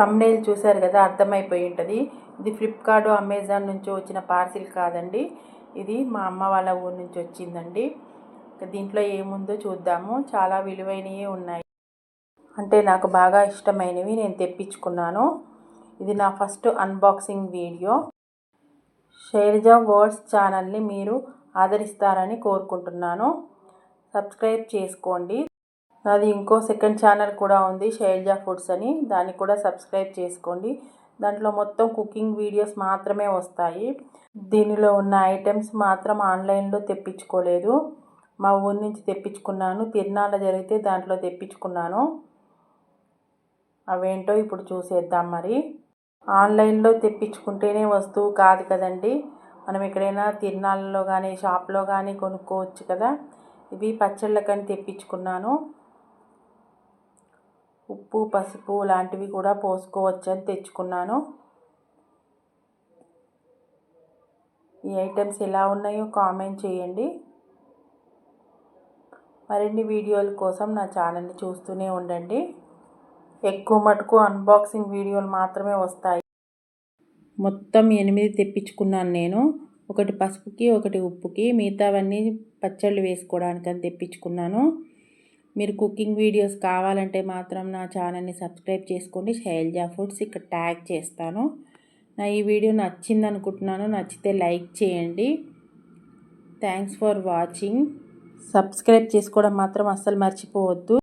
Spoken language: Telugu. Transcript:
తమ్నేల్ చూశారు కదా అర్థమైపోయి ఉంటుంది. ఇది ఫ్లిప్కార్ట్ అమెజాన్ నుంచి వచ్చిన పార్సిల్ కాదండి. ఇది మా అమ్మ వాళ్ళ ఊరు నుంచి వచ్చిందండి. దీంట్లో ఏముందో చూద్దాము. చాలా విలువైనవి ఉన్నాయి. అంటే నాకు బాగా ఇష్టమైనవి నేను తెప్పించుకున్నాను. ఇది నా ఫస్ట్ అన్బాక్సింగ్ వీడియో షైర్జా వర్డ్స్ ఛానల్ని మీరు ఆదరిస్తారని కోరుకుంటున్నాను. సబ్స్క్రైబ్ చేసుకోండి. నాది ఇంకో సెకండ్ ఛానల్ కూడా ఉంది షైల్జా ఫుడ్స్ అని. దాన్ని కూడా సబ్స్క్రైబ్ చేసుకోండి. దాంట్లో మొత్తం కుకింగ్ వీడియోస్ మాత్రమే వస్తాయి. దీనిలో ఉన్న ఐటమ్స్ మాత్రం ఆన్లైన్లో తెప్పించుకోలేదు. మా ఊరి నుంచి తెప్పించుకున్నాను. తిరునాళ్ళ జరిగితే దాంట్లో తెప్పించుకున్నాను. అవేంటో ఇప్పుడు చూసేద్దాం మరి. ఆన్లైన్లో తెప్పించుకుంటేనే వస్తువు కాదు కదండి. మనం ఎక్కడైనా తిరునాళ్ళలో కానీ షాప్లో కానీ కొనుక్కోవచ్చు కదా. ఇవి పచ్చళ్ళకని తెప్పించుకున్నాను. ఉప్పు పసుపు లాంటివి కూడా పోసుకోవచ్చని తెచ్చుకున్నాను. ఈ ఐటమ్స్ ఎలా ఉన్నాయో కామెంట్ చేయండి. మరిన్ని వీడియోల కోసం నా ఛానల్ని చూస్తూనే ఉండండి. ఎక్కువ మటుకు అన్బాక్సింగ్ వీడియోలు మాత్రమే వస్తాయి. మొత్తం ఎనిమిది తెప్పించుకున్నాను నేను. ఒకటి పసుపుకి ఒకటి ఉప్పుకి మిగతావన్నీ పచ్చళ్ళు వేసుకోవడానికి అని తెప్పించుకున్నాను. మీరు కుకింగ్ వీడియోస్ కావాలంటే మాత్రం నా ఛానల్ని సబ్స్క్రైబ్ చేసుకోండి. శైలజా ఫుడ్స్ ఇక్కడ ట్యాగ్ చేస్తాను. నా ఈ వీడియో నచ్చింది అనుకుంటున్నాను నచ్చితే లైక్ చేయండి. Thanks for watching. సబ్స్క్రైబ్ చేసుకోవడం మాత్రం అస్సలు మర్చిపోవద్దు.